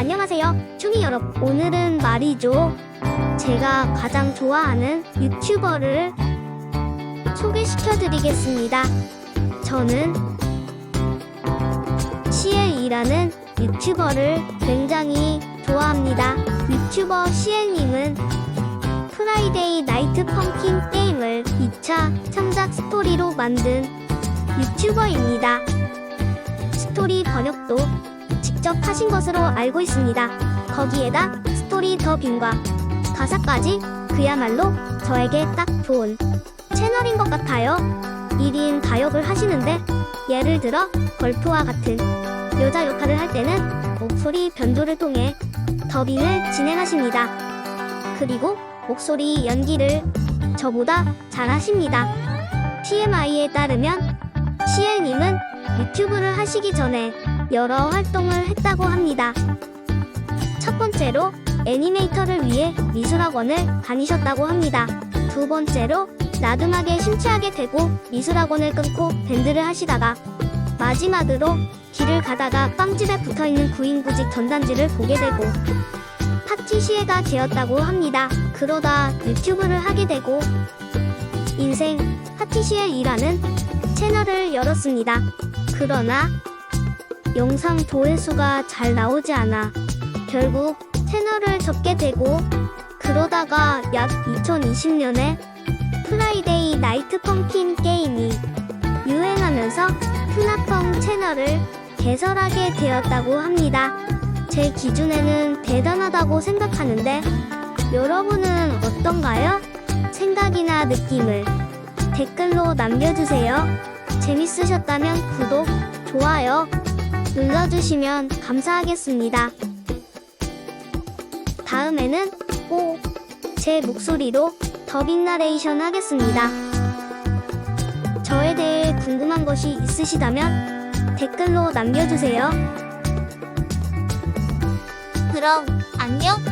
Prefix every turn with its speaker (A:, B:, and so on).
A: 안녕하세요, 충이 여러분. 오늘은 말이죠. 제가 가장 좋아하는 유튜버를 소개시켜 드리겠습니다. 저는 시엘이라는 유튜버를 굉장히 좋아합니다. 유튜버 시엘님은 프라이데이 나이트 펌킨 게임을 2차 창작 스토리로 만든 유튜버입니다. 스토리 번역도 직접 하신 것으로 알고 있습니다. 거기에다 스토리 더빙과 가사까지 그야말로 저에게 딱 좋은 채널인 것 같아요. 1인 다역을 하시는데 예를 들어 걸프와 같은 여자 역할을 할 때는 목소리 변조를 통해 더빙을 진행하십니다. 그리고 목소리 연기를 저보다 잘하십니다. TMI에 따르면 시엘님은 유튜브를 하시기 전에 여러 활동을 했다고 합니다. 첫 번째로 애니메이터를 위해 미술학원을 다니셨다고 합니다. 두 번째로 나둠하게 심취하게 되고 미술학원을 끊고 밴드를 하시다가 마지막으로 길을 가다가 빵집에 붙어있는 구인구직 전단지를 보게 되고 파티시에가 되었다고 합니다. 그러다 유튜브를 하게 되고 인생 파티시에이라는 채널을 열었습니다. 그러나 영상 조회수가 잘 나오지 않아 결국 채널을 접게 되고 그러다가 약 2020년에 프라이데이 나이트 펌킨 게임이 유행하면서 플라펑 채널을 개설하게 되었다고 합니다. 제 기준에는 대단하다고 생각하는데 여러분은 어떤가요? 생각이나 느낌을 댓글로 남겨주세요. 재밌으셨다면 구독, 좋아요 눌러주시면 감사하겠습니다. 다음에는 꼭 제 목소리로 더빙 나레이션 하겠습니다. 저에 대해 궁금한 것이 있으시다면 댓글로 남겨주세요.
B: 그럼 안녕.